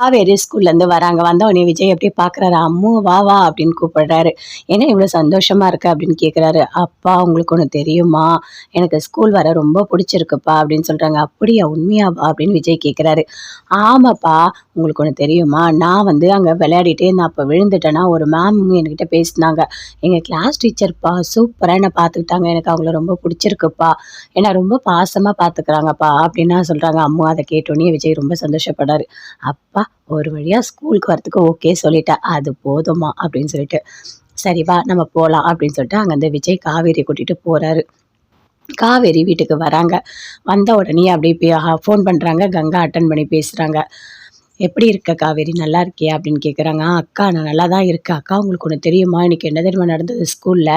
காவேரி ஸ்கூல்லேருந்து வராங்க. வந்தவொடனே விஜய் எப்படி பார்க்குறாரு அம்மு வா வா அப்படின்னு கூப்பிடுறாரு. ஏன்னா இவ்வளோ சந்தோஷமாக இருக்கு அப்படின்னு கேட்குறாரு அப்பா உங்களுக்கு ஒன்று தெரியுமா? எனக்கு ஸ்கூல் வர ரொம்ப பிடிச்சிருக்குப்பா அப்படின்னு சொல்கிறாங்க அப்படியா உண்மையாவா? அப்படின்னு விஜய் கேட்குறாரு ஆமாப்பா உங்களுக்கு ஒன்று தெரியுமா? நான் வந்து அங்கே விளையாடிட்டே நான் அப்போ விழுந்துட்டேன்னா ஒரு மேம் என்கிட்ட பேசினாங்க. எங்கள் கிளாஸ் டீச்சர்ப்பா சூப்பராக என்னை பார்த்துக்கிட்டாங்க எனக்கு அவங்கள ரொம்ப பிடிச்சிருக்குப்பா. என்னை ரொம்ப பாசமாக பார்த்துக்கிறாங்கப்பா அப்படின்னா சொல்கிறாங்க அம்மா அதை கேட்டோன்னே விஜய் ரொம்ப சந்தோஷப்படுறாரு அப்பா ஒரு வழியாக ஸ்கூலுக்கு வரத்துக்கு ஓகே சொல்லிட்டேன் அது போதுமா அப்படின்னு சொல்லிட்டு. சரி வா நம்ம போகலாம் அப்படின்னு சொல்லிட்டு அங்கேருந்து விஜய் காவேரி கூட்டிகிட்டு போகிறாரு காவேரி வீட்டுக்கு வராங்க. வந்த உடனே அப்படியே ஃபோன் பண்ணுறாங்க கங்கா அட்டன் பண்ணி பேசுகிறாங்க எப்படி இருக்க காவேரி? நல்லா இருக்கியா? அப்படின்னு கேட்குறாங்க அக்கா நான் நல்லா தான் இருக்கேன். அக்கா உங்களுக்கு ஒன்று தெரியுமா? இன்னைக்கு என்ன தெரியுமா நடந்தது ஸ்கூலில்?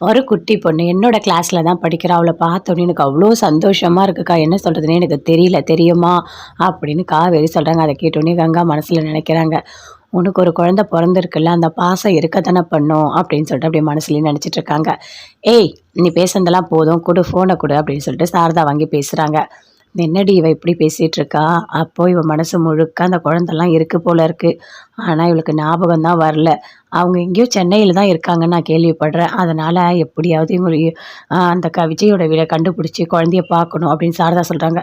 ஒரு குட்டி பொண்ணு என்னோட கிளாஸில் தான் படிக்கிறா. அவளை பார்த்தோன்னே எனக்கு அவ்வளோ சந்தோஷமாக இருக்குக்கா. என்ன சொல்கிறதுனே எனக்கு தெரியல தெரியுமா? அப்படின்னு காவேரி சொல்கிறாங்க அதை கேட்டோன்னே கங்கா மனசில் நினைக்கிறாங்க. உனக்கு ஒரு குழந்த பிறந்திருக்குல்ல அந்த பாசம் இருக்க தானே பண்ணும்? அப்படின்னு சொல்லிட்டு அப்படியே மனசுலேயே நினச்சிட்டு இருக்காங்க. ஏய் நீ பேசுனதெல்லாம் போதும். கொடு ஃபோனை கொடு அப்படின்னு சொல்லிட்டு சாரதா வாங்கி பேசுகிறாங்க என்னடி இவள் இப்படி பேசிகிட்டு இருக்கா அப்போது இவள் மனசு முழுக்க அந்த குழந்தெல்லாம் இருக்கு போல இருக்குது ஆனால் இவளுக்கு ஞாபகம் தான் வரல. அவங்க எங்கேயோ சென்னையில் தான் இருக்காங்கன்னு நான் கேள்விப்படுறேன். அதனால் எப்படியாவது இவங்க அந்த க விஜயோட வீட கண்டுபிடிச்சி குழந்தைய பார்க்கணும் அப்படின்னு சாரதா சொல்கிறாங்க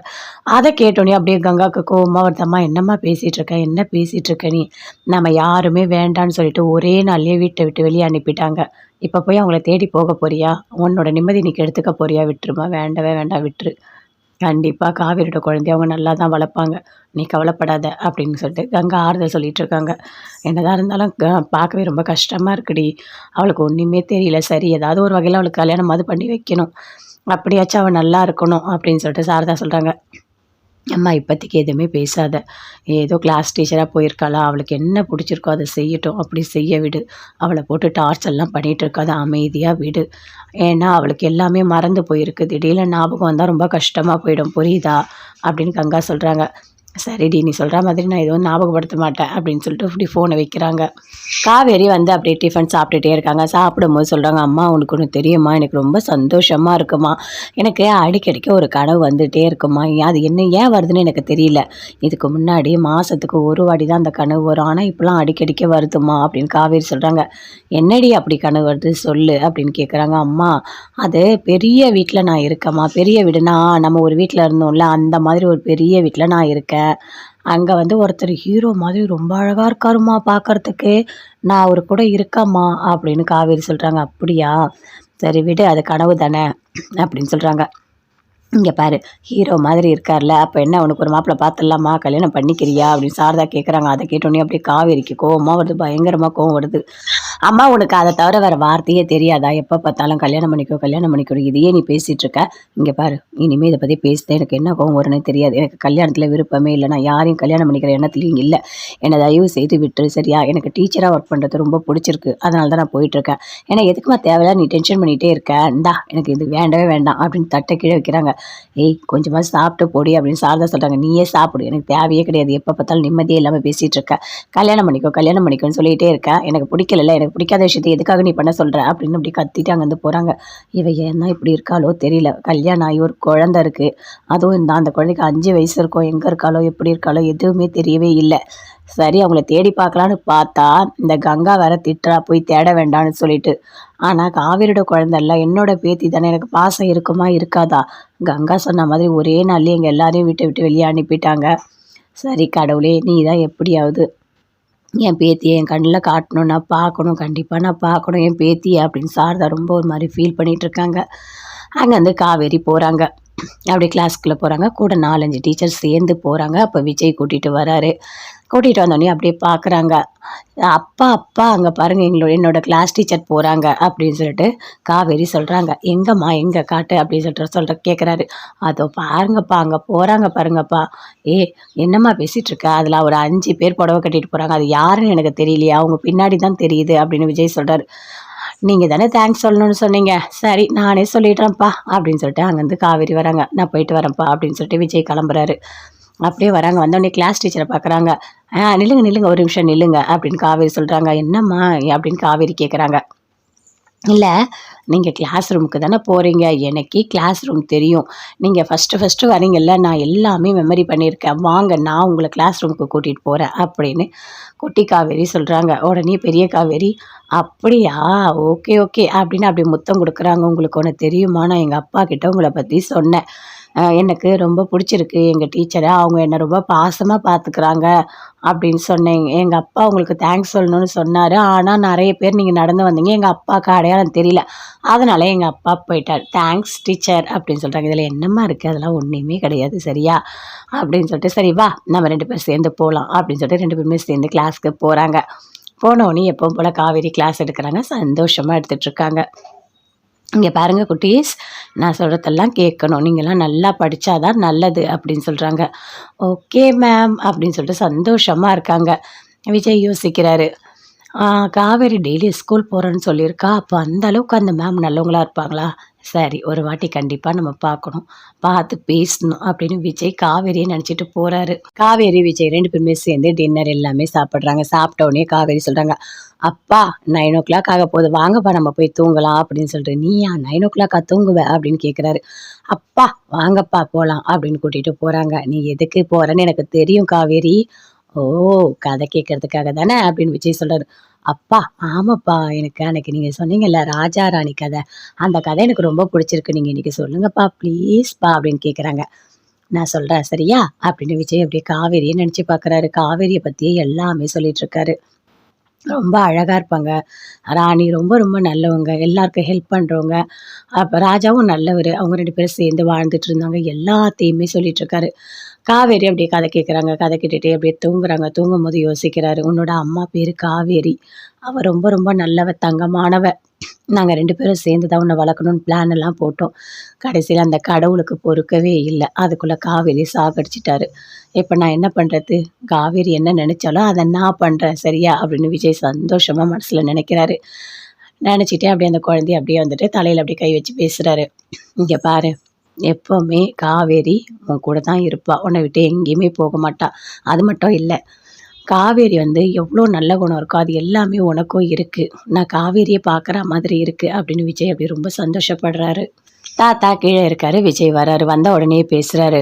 அதை கேட்டோன்னே அப்படியே கங்காவுக்கு கோவமாக வருதம்மா என்னம்மா பேசிகிட்டு இருக்க என்ன பேசிகிட்டு இருக்க நீ? நம்ம யாருமே வேண்டான்னு சொல்லிட்டு ஒரே நாள்லேயே வீட்டை விட்டு வெளியே அனுப்பிட்டாங்க. இப்போ போய் அவங்கள தேடி போக போறியா? உன்னோட நிம்மதி நீக்கு எடுத்துக்க போறியா? விட்டுருமா? வேண்டவே வேண்டாம் விட்டுரு. கண்டிப்பாக காவேரியோட குழந்தைய அவங்க நல்லா தான் வளர்ப்பாங்க. நீ கவலைப்படாத அப்படின்னு சொல்லிட்டு கங்கா ஆறுதல் சொல்லிட்டு இருக்காங்க. என்னதான் இருந்தாலும் பார்க்கவே ரொம்ப கஷ்டமாக இருக்குடி. அவளுக்கு ஒன்றுமே தெரியல. சரி ஏதாவது ஒரு வகையில் அவளுக்கு கல்யாணம் அது பண்ணி வைக்கணும். அப்படியாச்சும் அவள் நல்லா இருக்கணும் அப்படின்னு சொல்லிட்டு சாரதா சொல்கிறாங்க அம்மா இப்போதைக்கு எதுவுமே பேசாத. ஏதோ கிளாஸ் டீச்சராக போயிருக்காளா? அவளுக்கு என்ன பிடிச்சிருக்கோ அதை செய்யட்டும். அப்படி செய்ய விடு. அவளை போட்டு டார்ச்சர்லாம் பண்ணிகிட்டு இருக்காது அமைதியாக விடு. ஏன்னா அவளுக்கு எல்லாமே மறந்து போயிருக்கு. திடீர்னு ஞாபகம் வந்தால் ரொம்ப கஷ்டமாக போயிடும். புரியுதா? அப்படின்னு கங்கா சொல்கிறாங்க சரிடி நீ சொல்கிற மாதிரி நான் எதுவும் ஞாபகப்படுத்த மாட்டேன் அப்படின்னு சொல்லிட்டு இப்படி ஃபோனை வைக்கிறாங்க. காவேரி வந்து அப்படியே டிஃபன் சாப்பிட்டுட்டே இருக்காங்க. சாப்பிடும்போது சொல்கிறாங்க அம்மா உனக்கு ஒன்று தெரியுமா? எனக்கு ரொம்ப சந்தோஷமாக இருக்குமா? எனக்கு அடிக்கடிக்க ஒரு கனவு வந்துகிட்டே இருக்குமா? அது என்ன ஏன் வருதுன்னு எனக்கு தெரியல. இதுக்கு முன்னாடி மாதத்துக்கு ஒரு வாடி தான் அந்த கனவு வரும். ஆனால் இப்போலாம் அடிக்கடிக்க வருதுமா? அப்படின்னு காவேரி சொல்கிறாங்க என்னடி அப்படி கனவு வருது? சொல்லு. அப்படின்னு கேட்குறாங்க அம்மா அது பெரிய வீட்டில் நான் இருக்கேம்மா. பெரிய வீடுனா நம்ம ஒரு வீட்டில் இருந்தோம்ல அந்த மாதிரி ஒரு பெரிய வீட்டில் நான் இருக்கேன். அங்கே வந்து ஒருத்தர் ஹீரோ மாதிரி ரொம்ப அழகாக இருக்காருமா பார்க்கறதுக்கு நான் அவர் கூட இருக்கம்மா அப்படின்னு காவேரி சொல்கிறாங்க அப்படியா? சரி விடு அது கனவு தானே அப்படின்னு சொல்கிறாங்க இங்கே பாரு ஹீரோ மாதிரி இருக்கார்ல அப்போ என்ன உனக்கு ஒரு மாப்பிள்ளை பார்த்துடலாமா? கல்யாணம் பண்ணிக்கிறியா? அப்படின்னு சாரதா கேட்குறாங்க அதை கேட்டோன்னே அப்படியே காவேரிக்கு கோவமாக வருது பயங்கரமாக கோவம் வருது. அம்மா உனக்கு அதை தவிர வேறு வார்த்தையே தெரியாதா? எப்போ பார்த்தாலும் கல்யாணம் பண்ணிக்கோ கல்யாணம் பண்ணிக்கோ இதையே நீ பேசிகிட்டு இருக்க. இங்கே பாரு இனிமேல் இதை பற்றி பேசுதேன் எனக்கு என்ன கோவம் வரும்னே தெரியாது. எனக்கு கல்யாணத்தில் விருப்பமே இல்லை நான் யாரையும் கல்யாணம் பண்ணிக்கிற எண்ணத்துலையும் இல்லை. என்னை தயவு செய்து விட்டுரு சரியா? எனக்கு டீச்சராக ஒர்க் பண்ணுறது ரொம்ப பிடிச்சிருக்கு. அதனால தான் நான் போயிட்டுருக்கேன் ஏன்னா எதுக்குமா தேவையில்ல நீ டென்ஷன் பண்ணிகிட்டே இருக்க? இந்தா எனக்கு இது வேண்டவே வேண்டாம் அப்படின்னு தட்டை கீழே வைக்கிறாங்க. ஏய் கொஞ்சமாக சாப்பிட்டு போடி அப்படின்னு சாரதா சொல்கிறாங்க நீயே சாப்பிடு. எனக்கு தேவையே கிடையாது. எப்போ பார்த்தாலும் நிம்மதியே இல்லாமல் பேசிகிட்டு இருக்க. கல்யாணம் பண்ணிக்கோ கல்யாணம் பண்ணிக்கோன்னு சொல்லிகிட்டே இருக்கேன் எனக்கு பிடிக்கல எனக்கு பிடிக்காத விஷயத்தை எதுக்காக நீ பண்ண சொல்கிற அப்படின்னு அப்படி கத்திட்டு அங்கேருந்து போகிறாங்க இவ ஏன்னா இப்படி இருக்காளோ தெரியல. கல்யாணம் ஆகி ஒரு குழந்த இருக்குது அதுவும் இந்த அந்த குழந்தைக்கு அஞ்சு வயசு இருக்கும் எங்கே இருக்காளோ எப்படி இருக்காளோ எதுவுமே தெரியவே இல்லை. சரி அவங்கள தேடி பார்க்கலான்னு பார்த்தா இந்த கங்கா வேற திட்டுறா போய் தேட வேண்டாம்னு சொல்லிட்டு. ஆனால் காவிரியோட குழந்தைல்ல என்னோட பேத்தி தானே எனக்கு பாசம் இருக்குமா இருக்காதா? கங்கா சொன்ன மாதிரி ஒரே நாள்லேயே எங்கள் எல்லாரையும் விட்டு விட்டு வெளியே அனுப்பிட்டாங்க. சரி கடவுளே நீ தான் எப்படியாவது என் பேத்தியை என் கண்ணில் காட்டணும் நான் பார்க்கணும் கண்டிப்பாக நான் பார்க்கணும் என் பேத்தியை அப்படின்னு சார் தான் ரொம்ப ஒரு மாதிரி ஃபீல் பண்ணிகிட்ருக்காங்க அங்கேருந்து காவேரி போகிறாங்க அப்படி கிளாஸ்க்குள்ளே போகிறாங்க கூட நாலஞ்சு டீச்சர் சேர்ந்து போகிறாங்க அப்போ விஜய் கூட்டிகிட்டு வராரு. கூட்டிகிட்டு வந்தோடனே அப்படியே பார்க்குறாங்க அப்பா அப்பா அங்கே பாருங்கள் எங்களோட என்னோட கிளாஸ் டீச்சர் போகிறாங்க அப்படின்னு சொல்லிட்டு காவேரி சொல்கிறாங்க எங்கம்மா எங்கே காட்டு அப்படின்னு சொல்லிட்டு சொல்கிற கேட்குறாரு அதோ பாருங்கப்பா அங்கே போகிறாங்க பாருங்கப்பா. ஏ என்னம்மா பேசிகிட்ருக்க அதில் ஒரு அஞ்சு பேர் புடவை கட்டிட்டு போகிறாங்க அது யாருன்னு எனக்கு தெரியலையா? அவங்க பின்னாடி தான் தெரியுது அப்படின்னு விஜய் சொல்கிறாரு நீங்கள் தானே தேங்க்ஸ் சொல்லணும்னு சொன்னீங்க. சரி நானே சொல்லிடுறேன்ப்பா அப்படின்னு சொல்லிட்டு அங்கேருந்து காவேரி வராங்க. நான் போயிட்டு வரேன்ப்பா அப்படின்னு சொல்லிட்டு விஜய் கிளம்புறாரு. அப்படியே வராங்க. வந்தோடனே கிளாஸ் டீச்சரை பார்க்குறாங்க ஆ நில்லுங்க நில்லுங்க ஒரு நிமிஷம் நில்லுங்க அப்படின்னு காவேரி சொல்கிறாங்க என்னம்மா? அப்படின்னு காவேரி கேட்குறாங்க இல்லை நீங்கள் கிளாஸ் ரூமுக்கு தானே போகிறீங்க எனக்கு கிளாஸ் ரூம் தெரியும். நீங்கள் ஃபஸ்ட்டு ஃபஸ்ட்டு வரீங்கல்ல நான் எல்லாமே மெமரி பண்ணியிருக்கேன். வாங்க நான் உங்களை கிளாஸ் ரூமுக்கு கூட்டிகிட்டு போகிறேன் அப்படின்னு குட்டி காவேரி சொல்கிறாங்க உடனே பெரிய காவேரி அப்படியா? ஓகே ஓகே அப்படின்னு அப்படி முத்தம் கொடுக்குறாங்க. உங்களுக்கு ஒன்று தெரியுமா? நான் எங்கள் அப்பா கிட்ட உங்களை பற்றி சொன்னேன். எனக்கு ரொம்ப பிடிச்சிருக்கு. எங்கள் டீச்சரை அவங்க என்னை ரொம்ப பாசமாக பார்த்துக்கிறாங்க அப்படின்னு சொன்னேன் எங்கள் அப்பா உங்களுக்கு தேங்க்ஸ் சொல்லணும்னு சொன்னார். ஆனால் நிறைய பேர் நீங்கள் நடந்து வந்தீங்க. எங்கள் அப்பாவுக்கு அடையாளம் தெரியல. அதனால் எங்கள் அப்பா போயிட்டார். தேங்க்ஸ் டீச்சர் அப்படின்னு சொல்கிறாங்க இதில் என்னம்மா இருக்குது அதெல்லாம் ஒன்றுமே கிடையாது. சரியா? அப்படின்னு சொல்லிட்டு சரி வா நம்ம ரெண்டு பேரும் சேர்ந்து போகலாம் அப்படின்னு சொல்லிட்டு ரெண்டு பேருமே சேர்ந்து கிளாஸ்க்கு போகிறாங்க போனோடனே எப்பவும் போல் காவேரி கிளாஸ் எடுக்கிறாங்க. சந்தோஷமாக எடுத்துகிட்ருக்காங்க இங்கே பாருங்க குட்டீஸ் நான் சொல்கிறதெல்லாம் கேட்கணும். நீங்கள்லாம் நல்லா படித்தா தான் நல்லது அப்படின்னு சொல்கிறாங்க ஓகே மேம் அப்படின்னு சொல்லிட்டு சந்தோஷமாக இருக்காங்க. விஜய் யோசிக்கிறாரு. காவேரி டெய்லி ஸ்கூல் போகிறேன்னு சொல்லியிருக்கா? அப்போ அந்த அளவுக்கு அந்த மேம் நல்லவங்களா இருப்பாங்களா? சரி ஒரு வாட்டி கண்டிப்பாக நம்ம பார்க்கணும். பார்த்து பேசணும் அப்படின்னு விஜய் காவேரியை நினச்சிட்டு போகிறாரு காவேரி விஜய் ரெண்டு பேருமே சேர்ந்து டின்னர் எல்லாமே சாப்பிட்றாங்க. சாப்பிட்ட உடனே காவேரி சொல்கிறாங்க அப்பா நைன் ஓ கிளாக் ஆக போகுது. வாங்கப்பா நம்ம போய் தூங்கலாம் அப்படின்னு சொல்லிட்டு நீயா நைன் ஓ கிளாக்கா தூங்குவ? அப்படின்னு கேட்குறாரு அப்பா வாங்கப்பா போகலாம் அப்படின்னு கூட்டிகிட்டு போகிறாங்க நீ எதுக்கு போகிறேன்னு எனக்கு தெரியும் காவேரி. ஓ கதை கேட்கறதுக்காக தானே அப்படின்னு விஜய் சொல்கிறாரு அப்பா ஆமாப்பா எனக்கு அன்னைக்கு நீங்கள் சொன்னீங்கல்ல ராஜா ராணி கதை. அந்த கதை எனக்கு ரொம்ப பிடிச்சிருக்கு. நீங்கள் இன்னைக்கு சொல்லுங்கப்பா ப்ளீஸ்ப்பா அப்படின்னு கேட்குறாங்க நான் சொல்கிறேன் சரியா? அப்படின்னு விஜய் அப்படியே காவேரியை நினச்சி பார்க்குறாரு காவேரியை பற்றியே எல்லாமே சொல்லிட்டு இருக்காரு. ரொம்ப அழகாக இருப்பாங்க. ராணி ரொம்ப ரொம்ப நல்லவங்க. எல்லாருக்கும் ஹெல்ப் பண்ணுறவங்க அப்போ ராஜாவும் நல்லவர். அவங்க ரெண்டு பேரும் சேர்ந்து வாழ்ந்துட்டு இருந்தாங்க. எல்லாத்தையுமே சொல்லிட்டு இருக்காரு. காவேரி அப்படியே கதை கேட்குறாங்க கதை கேட்டுகிட்டே அப்படியே தூங்குறாங்க. தூங்கும் போது யோசிக்கிறாரு உன்னோட அம்மா பேர் காவேரி. அவள் ரொம்ப ரொம்ப நல்லவ தங்கமானவ. நாங்கள் ரெண்டு பேரும் சேர்ந்து தான் உன்னை வளர்க்கணும்னு பிளான் எல்லாம் போட்டோம். கடைசியில் அந்த கடவுளுக்கு பொறுக்கவே இல்லை. அதுக்குள்ளே காவேரி சாகடிச்சிட்டாரு. இப்போ நான் என்ன பண்ணுறது காவேரி என்ன நினச்சாலும் அதை நான் பண்ணுறேன் சரியா? அப்படின்னு விஜய் சந்தோஷமாக மனசில் நினைக்கிறாரு. நினச்சிட்டே அப்படியே அந்த குழந்தைய அப்படியே வந்துட்டு தலையில் அப்படியே கை வச்சு பேசுகிறாரு இங்கே பாரு எப்போவுமே காவேரி உன் கூட தான் இருப்பாள் உன்னை விட்டு எங்கேயுமே போக மாட்டாள் அது மட்டும் இல்லை காவேரி வந்து எவ்வளோ நல்ல குணம் இருக்கோ அது எல்லாமே உனக்கும் இருக்குது நான் காவேரியை பார்க்குற மாதிரி இருக்குது அப்படின்னு விஜய் அப்படி ரொம்ப சந்தோஷப்படுறாரு. தாத்தா கீழே இருக்காரு. விஜய் வராரு. வந்த உடனே பேசுகிறாரு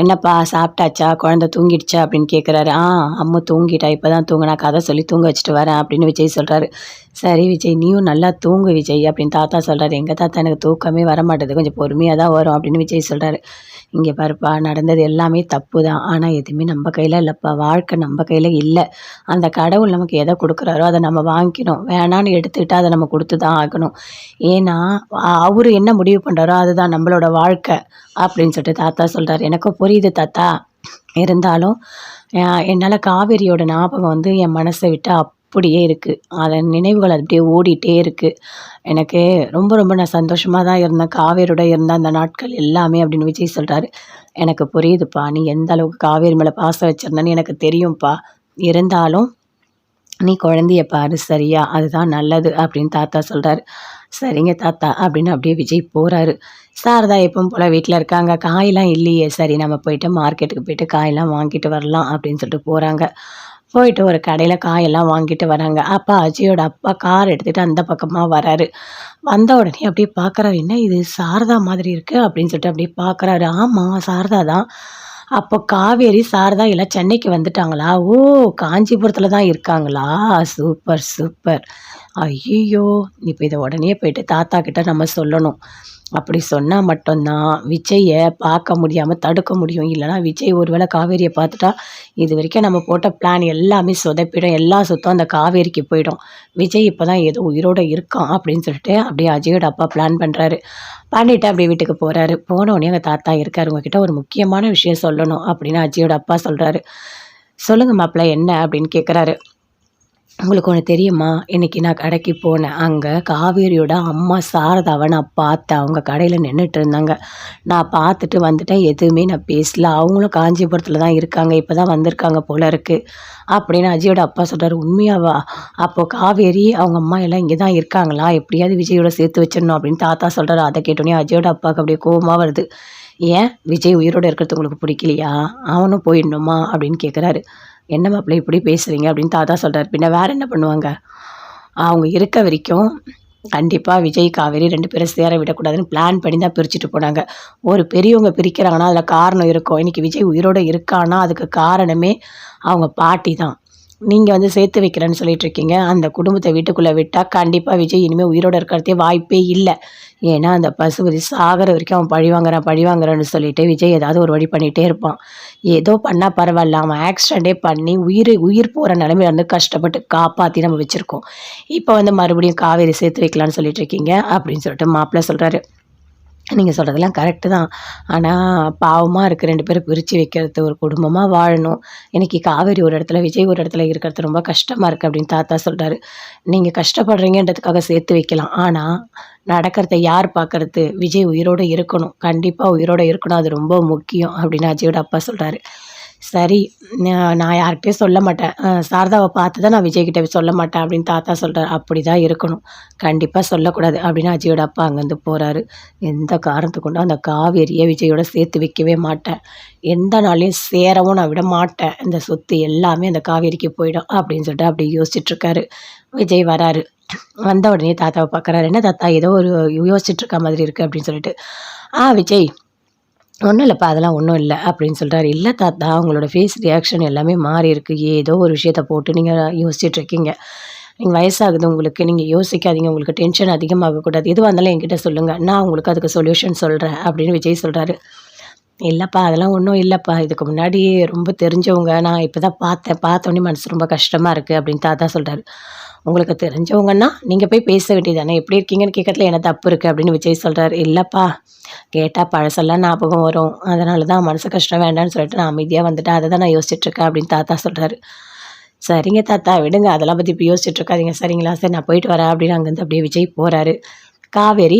என்னப்பா சாப்பிட்டாச்சா? குழந்தை தூங்கிடுச்சா? அப்படின்னு கேட்குறாரு ஆ அம்மா தூங்கிட்டா. இப்போ தான் தூங்கினா கதை சொல்லி தூங்க வச்சுட்டு வரேன் அப்படின்னு விஜய் சொல்கிறாரு சரி விஜய் நீயும் நல்லா தூங்கு விஜய் அப்படின்னு தாத்தா சொல்கிறாரு எங்கள் தாத்தா எனக்கு தூக்கமே வர மாட்டேது கொஞ்சம் பொறுமையாக தான் வரும் அப்படின்னு விஜய் சொல்கிறாரு இங்கே பாருப்பா நடந்தது எல்லாமே தப்பு தான் ஆனால் எதுவுமே நம்ம கையில் இல்லைப்பா. வாழ்க்கை நம்ம கையில் இல்லை. அந்த கடவுள் நமக்கு எதை கொடுக்குறாரோ அதை நம்ம வாங்கிக்கணும். வேணான்னு எடுத்துக்கிட்டால் அதை நம்ம கொடுத்து தான் ஆகணும். ஏன்னா அவர் என்ன முடிவு பண்ணுறாரோ அதுதான் நம்மளோட வாழ்க்கை அப்படின்னு சொல்லிட்டு தாத்தா சொல்கிறார் எனக்கும் புரியுது தாத்தா. இருந்தாலும் என்னால் காவேரியோட ஞாபகம் வந்து என் மனசை விட்டு அப்படியே இருக்குது அதன் நினைவுகள் அப்படியே ஓடிட்டே இருக்குது எனக்கு ரொம்ப ரொம்ப நான் சந்தோஷமாக தான் இருந்தேன். காவேரியோட இருந்த அந்த நாட்கள் எல்லாமே அப்படின்னு விஜய் சொல்கிறாரு எனக்கு புரியுதுப்பா. நீ எந்த அளவுக்கு காவேரி மேலே பாசம் வச்சிருந்தேன்னு எனக்கு தெரியும்ப்பா இருந்தாலும் நீ குழந்தைய பாரு சரியா? அதுதான் நல்லது அப்படின்னு தாத்தா சொல்கிறாரு சரிங்க தாத்தா அப்படின்னு அப்படியே விஜய் போகிறாரு சாரதா எப்பவும் போல் வீட்டில் இருக்காங்க. காயெல்லாம் இல்லையே. சரி நம்ம போயிட்டு மார்க்கெட்டுக்கு போயிட்டு காயெல்லாம் வாங்கிட்டு வரலாம் அப்படின்னு சொல்லிட்டு போகிறாங்க போயிட்டு ஒரு கடையில் காயெல்லாம் வாங்கிட்டு வராங்க. அப்பா அஜயோட அப்பா கார் எடுத்துகிட்டு அந்த பக்கமாக வராரு. வந்த உடனே அப்படியே பார்க்குறாரு என்ன இது? சாரதா மாதிரி இருக்குது அப்படின்னு சொல்லிட்டு அப்படியே பார்க்குறாரு ஆமாம் சாரதா தான். அப்போ காவேரி சாரதா எல்லாம் சென்னைக்கு வந்துட்டாங்களா? ஓ காஞ்சிபுரத்தில் தான் இருக்காங்களா? Super super. ஐயோ இப்போ இதை உடனே போயிட்டு தாத்தா கிட்ட நம்ம சொல்லணும். அப்படி சொன்னால் மட்டும்தான் விஜயை பார்க்க முடியாமல் தடுக்க முடியும். இல்லைனா விஜய் ஒருவேளை காவேரியை பார்த்துட்டா இது வரைக்கும் நம்ம போட்ட பிளான் எல்லாமே சொதப்பிடும். எல்லா சொத்தும் அந்த காவேரிக்கு போயிடும். விஜய் இப்போ தான் ஏதோ உயிரோடு இருக்கான் அப்படின்னு சொல்லிட்டு அப்படியே அஜயோட அப்பா பிளான் பண்ணுறாரு பண்ணிவிட்டு அப்படியே வீட்டுக்கு போகிறாரு போனோடனே எங்கள் தாத்தா இருக்கார். உங்ககிட்ட ஒரு முக்கியமான விஷயம் சொல்லணும் அப்படின்னு அஜயோட அப்பா சொல்கிறாரு சொல்லுங்கள் மாப்பிள்ள என்ன அப்படின்னு கேட்குறாரு உங்களுக்கு ஒன்று தெரியுமா? இன்றைக்கி நான் கடைக்கு போனேன். அங்கே காவேரியோட அம்மா சாரதாவை நான் பார்த்தேன். அவங்க கடையில் நின்றுட்டு இருந்தாங்க. நான் பார்த்துட்டு வந்துட்டேன். எதுவுமே நான் பேசல. அவங்களும் காஞ்சிபுரத்தில் தான் இருக்காங்க. இப்போ தான் வந்திருக்காங்க போல இருக்குது அப்படின்னு அஜயோட அப்பா சொல்கிறார் உண்மையாவா? அப்போது காவேரி அவங்க அம்மா எல்லாம் இங்கே தான் இருக்காங்களா? எப்படியாவது விஜயோட சேர்த்து வச்சிடணும் அப்படின்னு தாத்தா சொல்கிறாரு அதை கேட்டோன்னே அஜயோட அப்பாவுக்கு அப்படியே கோபமாக வருது. ஏன்? விஜய் உயிரோடு இருக்கிறது உங்களுக்கு பிடிக்கலையா? அவனும் போயிடணுமா? அப்படின்னு கேட்குறாரு என்ன மாப்பிள்ளை இப்படி பேசுகிறீங்க அப்படின்னு தாத்தா சொல்கிறார் பின்ன வேறு என்ன பண்ணுவாங்க? அவங்க இருக்க வரைக்கும் கண்டிப்பாக விஜய் காவேரி ரெண்டு பேரும் சேர விடக்கூடாதுன்னு பிளான் பண்ணி தான் பிரிச்சுட்டு போனாங்க. ஒரு பெரியவங்க பிரிக்கிறாங்கன்னா அதில் காரணம் இருக்கும். இன்றைக்கி விஜய் உயிரோடு இருக்கான்னா அதுக்கு காரணமே அவங்க பாட்டி தான். நீங்கள் வந்து சேர்த்து வைக்கிறேன்னு சொல்லிட்டு இருக்கீங்க. அந்த குடும்பத்தை வீட்டுக்குள்ளே விட்டால் கண்டிப்பாக விஜய் இனிமேல் உயிரோடு இருக்கிறதே வாய்ப்பே இல்லை. ஏன்னா அந்த பசுபதி சாகிற வரைக்கும் அவன் பழி வாங்குறான் பழி வாங்குறான்னு சொல்லிட்டு விஜய் ஏதாவது ஒரு வழி பண்ணிகிட்டே இருப்பான். ஏதோ பண்ணால் பரவாயில்ல அவன் ஆக்சிடெண்ட்டே பண்ணி உயிர் உயிர் போகிற நிலமையில வந்து கஷ்டப்பட்டு காப்பாற்றி நம்ம வச்சுருக்கோம். இப்போ வந்து மறுபடியும் காவேரி சேர்த்து வைக்கலான்னு சொல்லிட்டு இருக்கீங்க அப்படின்னு சொல்லிட்டு மாப்பிள்ளை சொல்கிறாரு நீங்கள் சொல்கிறதெல்லாம் கரெக்டு தான். ஆனால் பாவமாக இருக்குது ரெண்டு பேரும் பிரித்து வைக்கிறது ஒரு குடும்பமாக வாழணும். இன்றைக்கி காவேரி ஒரு இடத்துல விஜய் ஒரு இடத்துல இருக்கிறது ரொம்ப கஷ்டமாக இருக்குது அப்படின்னு தாத்தா சொல்கிறாரு நீங்கள் கஷ்டப்படுறீங்கன்றதுக்காக சேர்த்து வைக்கலாம். ஆனால் நடக்கிறத யார் பார்க்கறது? விஜய் உயிரோடு இருக்கணும். கண்டிப்பாக உயிரோடு இருக்கணும். அது ரொம்ப முக்கியம் அப்படின்னு அஜயோட அப்பா சொல்கிறாரு சரி நான் நான் சொல்ல மாட்டேன். சாரதாவை பார்த்து தான் நான் விஜய்கிட்ட சொல்ல மாட்டேன் அப்படின்னு தாத்தா சொல்கிறார் அப்படி தான் இருக்கணும். கண்டிப்பாக சொல்லக்கூடாது அப்படின்னு அஜயோட அப்பா அங்கேருந்து போகிறாரு எந்த காரணத்துக்கு கொண்டும் அந்த காவேரியை விஜயோட சேர்த்து வைக்கவே மாட்டேன். எந்த நாளையும் சேரவும் நான் விட மாட்டேன். இந்த சொத்து எல்லாமே அந்த காவேரிக்கு போயிடும் அப்படின்னு சொல்லிட்டு அப்படி யோசிச்சுட்ருக்காரு விஜய் வராரு. வந்த உடனே தாத்தாவை பார்க்குறாரு. என்ன தாத்தா ஏதோ ஒரு யோசிச்சுட்டு இருக்க மாதிரி இருக்குது அப்படின்னு சொல்லிட்டு. ஆ விஜய் ஒன்றும் இல்லைப்பா அதெல்லாம் ஒன்றும் இல்லை அப்படின்னு சொல்கிறாரு இல்லை தாத்தா உங்களோட ஃபேஸ் ரியாக்ஷன் எல்லாமே மாறி இருக்குது ஏதோ ஒரு விஷயத்தை போட்டு நீங்கள் யோசிச்சுட்ருக்கீங்க நீங்கள் வயசாகுது உங்களுக்கு நீங்கள் யோசிக்காதீங்க. உங்களுக்கு டென்ஷன் அதிகமாகக்கூடாது எதுவாக இருந்தாலும் என்கிட்ட சொல்லுங்கள் நான் உங்களுக்கு அதுக்கு சொல்யூஷன் சொல்கிறேன் அப்படின்னு விஜய் சொல்கிறாரு இல்லைப்பா அதெல்லாம் ஒன்றும் இல்லைப்பா. இதுக்கு முன்னாடி ரொம்ப தெரிஞ்சவங்க. நான் இப்போ தான் பார்த்தேன். பார்த்தோன்னே மனசு ரொம்ப கஷ்டமாக இருக்குது அப்படின்னு தாத்தா சொல்கிறாரு உங்களுக்கு தெரிஞ்சவங்கன்னா நீங்கள் போய் பேச வேண்டியதானே எப்படி இருக்கீங்கன்னு கேட்கறதுல என்ன தப்பு இருக்குது அப்படின்னு விஜய் சொல்கிறார் இல்லைப்பா கேட்டால் பழசெல்லாம் ஞாபகம் வரும். அதனால தான் மனசு கஷ்டம் வேண்டாம்னு சொல்லிட்டு நான் அமைதியாக வந்துட்டேன். அதை தான் நான் யோசிச்சுட்ருக்கேன் அப்படின்னு தாத்தா சொல்கிறாரு சரிங்க தாத்தா விடுங்க. அதெல்லாம் பற்றி இப்போ யோசிச்சுட்ருக்காதீங்க சரிங்களா? சரி நான் போயிட்டு வரேன் அப்படின்னு அங்கேருந்து அப்படியே விஜய் போகிறாரு காவேரி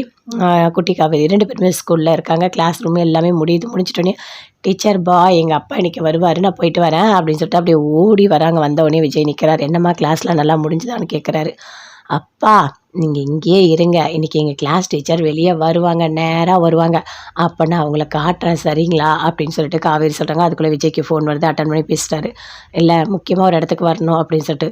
குட்டி காவேரி. ரெண்டு பேருமே ஸ்கூலில் இருக்காங்க. கிளாஸ் ரூம் எல்லாமே முடியுது. முடிஞ்சிட்டோன்னே டீச்சர் பாய் எங்கள் அப்பா இன்றைக்கி வருவார். நான் போயிட்டு வரேன். அப்படின்னு சொல்லிட்டு அப்படியே ஓடி வராங்க. வந்தவொடனே விஜய் நிற்கிறார் என்னம்மா கிளாஸ்லாம் நல்லா முடிஞ்சுதான்னு கேட்குறாரு அப்பா நீங்கள் இங்கேயே இருங்க. இன்றைக்கி எங்கள் கிளாஸ் டீச்சர் வெளியே வருவாங்க நேராக வருவாங்க. அப்போ நான் அவங்கள காட்டுறேன் சரிங்களா? அப்படின்னு சொல்லிட்டு காவேரி சொல்கிறாங்க அதுக்குள்ளே விஜய்க்கு ஃபோன் வருது. அட்டன் பண்ணி பேசிட்டாரு. இல்லை முக்கியமாக ஒரு இடத்துக்கு வரணும் அப்படின்னு சொல்லிட்டு.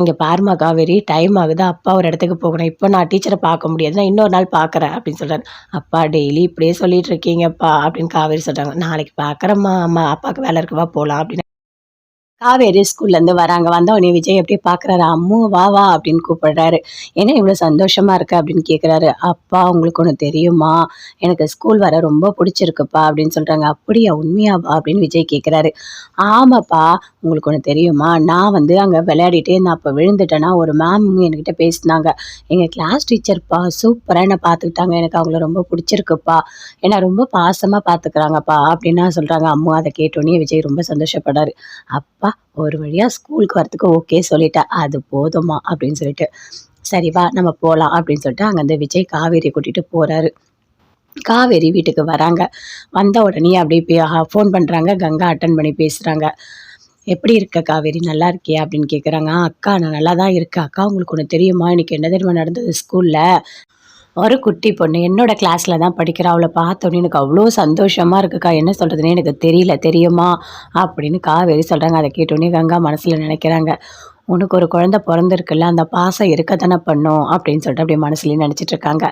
இங்கே பாருமா காவேரி டைம் ஆகுது. அப்பா ஒரு இடத்துக்கு போகணும். இப்போ நான் டீச்சரை பார்க்க முடியாது. நான் இன்னொரு நாள் பார்க்குறேன் அப்படின்னு சொல்கிறாரு அப்பா டெய்லி இப்படியே சொல்லிட்டு இருக்கீங்கப்பா அப்படின்னு காவேரி சொல்கிறாங்க நாளைக்கு பார்க்குறேம்மா. அம்மா அப்பாவுக்கு வேலை இருக்குவா போகலாம் அப்படின்னு காவேரி ஸ்கூல்லேருந்து வராங்க. வந்தவொடனே விஜய் எப்படி பார்க்குறாரு அம்மு வா வா அப்படின்னு கூப்பிடுறாரு. ஏன்னா இவ்வளோ சந்தோஷமாக இருக்கு அப்படின்னு கேட்குறாரு அப்பா உங்களுக்கு ஒன்று தெரியுமா? எனக்கு ஸ்கூல் வர ரொம்ப பிடிச்சிருக்குப்பா அப்படின்னு சொல்கிறாங்க அப்படியா உண்மையாவா? அப்படின்னு விஜய் கேட்குறாரு ஆமாப்பா உங்களுக்கு ஒன்று தெரியுமா? நான் வந்து அங்கே விளையாடிட்டே நான் அப்போ விழுந்துட்டேன்னா ஒரு மேம் என்கிட்ட பேசினாங்க. எங்கள் கிளாஸ் டீச்சர்ப்பா சூப்பராக என்னை பார்த்துக்கிட்டாங்க. எனக்கு அவங்கள ரொம்ப பிடிச்சிருக்குப்பா. ஏன்னா ரொம்ப பாசமாக பார்த்துக்குறாங்கப்பா அப்படின்னா சொல்கிறாங்க அம்மா அதை கேட்டோன்னே விஜய் ரொம்ப சந்தோஷப்படாரு அப்பா ஒரு வழியாக ஸ்கூலுக்கு வரத்துக்கு ஓகே சொல்லிட்டா அது போதுமா அப்படின்னு சொல்லிட்டு. சரி வா நம்ம போகலாம் அப்படின்னு சொல்லிட்டு அங்கேருந்து விஜய் காவேரி கூட்டிகிட்டு போகிறாரு காவேரி வீட்டுக்கு வராங்க. வந்த உடனே அப்படியே ஃபோன் பண்ணுறாங்க கங்கா அட்டன் பண்ணி பேசுகிறாங்க எப்படி இருக்க காவேரி? நல்லா இருக்கியா? அப்படின்னு கேட்குறாங்க அக்கா நான் நல்லா தான் இருக்கேன். அக்கா உங்களுக்கு ஒன்று தெரியுமா? இன்னைக்கு என்ன தெரியுமா நடந்தது ஸ்கூலில்? ஒரு குட்டி பொண்ணு என்னோட கிளாஸில் தான் படிக்கிறா. அவளை பார்த்தோன்னே எனக்கு அவ்வளோ சந்தோஷமாக இருக்குக்கா. என்ன சொல்கிறதுனே எனக்கு தெரியல. தெரியுமா? அப்படின்னு காவேரி சொல்கிறாங்க அதை கேட்டோன்னே கங்கா மனசில் நினைக்கிறாங்க. உனக்கு ஒரு குழந்த பிறந்திருக்குல்ல அந்த பாசம் இருக்க தானே பண்ணும்? அப்படின்னு சொல்லிட்டு அப்படியே மனசுலேயே நினச்சிட்டு இருக்காங்க.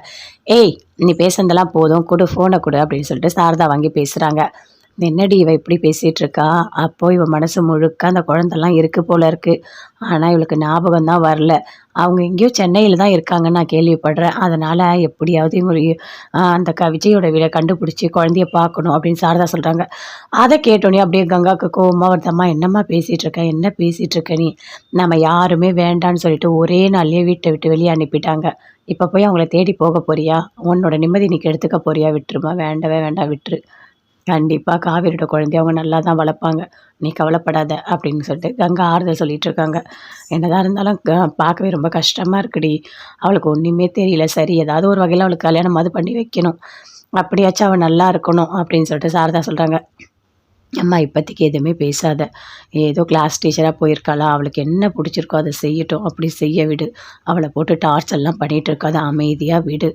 ஏய் நீ பேசுனதெல்லாம் போதும். கொடு ஃபோனை கொடு அப்படின்னு சொல்லிட்டு சாரதா வாங்கி பேசுகிறாங்க என்னடி இவள் இப்படி பேசிகிட்டு இருக்கா அப்போ இவள் மனசு முழுக்க அந்த குழந்தெல்லாம் இருக்கு போல இருக்குது ஆனால் இவளுக்கு ஞாபகம் தான் வரல. அவங்க எங்கேயோ சென்னையில் தான் இருக்காங்கன்னு நான் கேள்விப்படுறேன். அதனால் எப்படியாவது இவங்க அந்த க விஜயோட வீடை கண்டுபிடிச்சி குழந்தைய பார்க்கணும் அப்படின்னு சாரதா சொல்கிறாங்க அதை கேட்டோன்னே அப்படியே கங்காவுக்கு கோவமாக வருதம்மா என்னம்மா பேசிகிட்டு இருக்க என்ன பேசிகிட்டு இருக்க நீ? நம்ம யாருமே வேண்டான்னு சொல்லிட்டு ஒரே நாள்லேயே வீட்டை விட்டு வெளியே அனுப்பிட்டாங்க. இப்போ போய் அவங்கள தேடி போக போறியா? உன்னோட நிம்மதி இன்னைக்கு எடுத்துக்க போறியா? விட்டுருமா? வேண்டவே வேண்டாம். விட்டுரு. கண்டிப்பாக காவேரியோட குழந்தைய அவங்க நல்லா தான் வளர்ப்பாங்க. நீ கவலைப்படாத அப்படின்னு சொல்லிட்டு கங்கா ஆறுதல் சொல்லிட்டு இருக்காங்க. என்னதான் இருந்தாலும் பார்க்கவே ரொம்ப கஷ்டமாக இருக்குடி. அவளுக்கு ஒன்றுமே தெரியல. சரி ஏதாவது ஒரு வகையில் அவளுக்கு கல்யாணம் அது பண்ணி வைக்கணும். அப்படியாச்சும் அவள் நல்லா இருக்கணும் அப்படின்னு சொல்லிட்டு சாரதா சொல்கிறாங்க அம்மா இப்போதைக்கு எதுவுமே பேசாத. ஏதோ கிளாஸ் டீச்சராக போயிருக்காளா? அவளுக்கு என்ன பிடிச்சிருக்கோ அதை செய்யட்டும். அப்படி செய்ய விடு. அவளை போட்டு டார்ச்சர்லாம் பண்ணிகிட்டு இருக்காது அமைதியாக விடு.